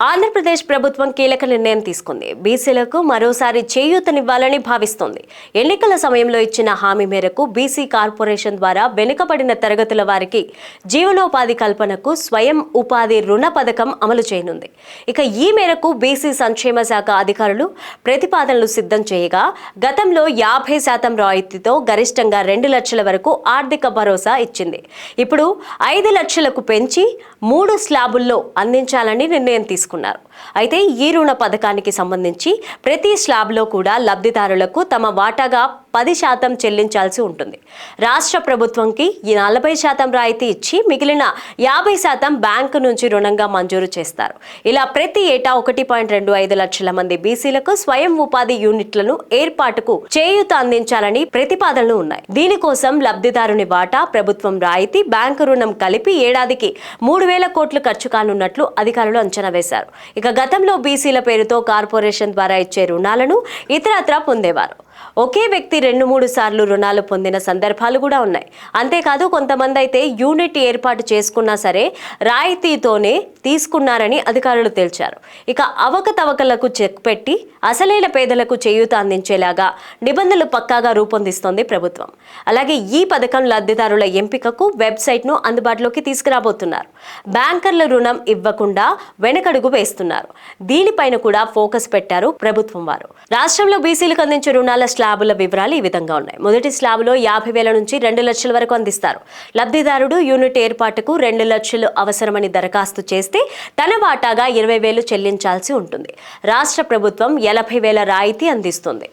ఆంధ్రప్రదేశ్ ప్రభుత్వం కీలక నిర్ణయం తీసుకుంది. బీసీలకు మరోసారి చేయూతనివ్వాలని భావిస్తోంది. ఎన్నికల సమయంలో ఇచ్చిన హామీ మేరకు బీసీ కార్పొరేషన్ ద్వారా వెనుకబడిన తరగతుల వారికి జీవనోపాధి కల్పనకు స్వయం ఉపాధి రుణ పథకం అమలు చేయనుంది. ఇక ఈ మేరకు బీసీ సంక్షేమ శాఖ అధికారులు ప్రతిపాదనలు సిద్ధం చేయగా గతంలో యాభై శాతం రాయితీతో గరిష్టంగా రెండు లక్షల వరకు ఆర్థిక భరోసా ఇచ్చింది. ఇప్పుడు ఐదు లక్షలకు పెంచి మూడు స్లాబుల్లో అందించాలని నిర్ణయం తీసుకుంది. తీసుకున్నారు. అయితే ఈ రుణ పథకానికి సంబంధించి ప్రతి స్లాబ్లో కూడా లబ్ధిదారులకు తమ వాటాగా పది శాతం చెల్లించాల్సి ఉంటుంది. రాష్ట్ర ప్రభుత్వంకి ఈ నలభై శాతం రాయితీ ఇచ్చి మిగిలిన యాభై శాతం బ్యాంకు నుంచి రుణంగా మంజూరు చేస్తారు. ఇలా ప్రతి ఏటా ఒకటి పాయింట్ రెండు ఐదు లక్షల మంది బీసీలకు స్వయం ఉపాధి యూనిట్లను ఏర్పాటుకు చేయూత అందించాలని ప్రతిపాదనలు ఉన్నాయి. దీనికోసం లబ్ధిదారుని వాటా ప్రభుత్వం రాయితీ బ్యాంకు రుణం కలిపి ఏడాదికి మూడు వేల కోట్లు ఖర్చు కానున్నట్లు అధికారులు అంచనా వేశారు. ఇక గతంలో బీసీల పేరుతో కార్పొరేషన్ ద్వారా ఇచ్చే రుణాలను ఇతరత్రా పొందేవారు. ఒకే వ్యక్తి రెండు మూడు సార్లు రుణాలు పొందిన సందర్భాలు కూడా ఉన్నాయి. అంతేకాదు కొంతమంది అయితే యూనిట్ ఏర్పాటు చేసుకున్నా సరే రాయితీతోనే తీసుకున్నారని అధికారులు తేల్చారు ఇక అవకతవకలకు చెక్ పెట్టి అసలైన పేదలకు చేయూత అందించేలాగా నిబంధనలు పక్కాగా రూపొందిస్తోంది ప్రభుత్వం. అలాగే ఈ పథకం లబ్ధిదారుల ఎంపికకు వెబ్సైట్ను అందుబాటులోకి తీసుకురాబోతున్నారు. బ్యాంకర్ల రుణం ఇవ్వకుండా వెనకడుగు వేస్తున్నారు. దీనిపైన కూడా ఫోకస్ పెట్టారు ప్రభుత్వం వారు. రాష్ట్రంలో బీసీలకు అందించే రుణాల స్లాబుల వివరాలు ఈ విధంగా ఉన్నాయి. మొదటి స్లాబ్లో యాభై వేల నుంచి రెండు లక్షల వరకు అందిస్తారు. లబ్ధిదారుడు యూనిట్ ఏర్పాటుకు రెండు లక్షలు అవసరమని దరఖాస్తు చేస్తే తన వాటాగా ఇరవై వేలు చెల్లించాల్సి ఉంటుంది. రాష్ట్ర ప్రభుత్వం ఎనభై వేల రాయితీ అందిస్తుంది.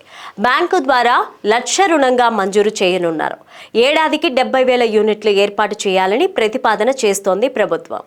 బ్యాంకు ద్వారా లక్ష రుణంగా మంజూరు చేయనున్నారు. ఏడాదికి డెబ్బై వేల యూనిట్లు ఏర్పాటు చేయాలని ప్రతిపాదన చేస్తోంది ప్రభుత్వం.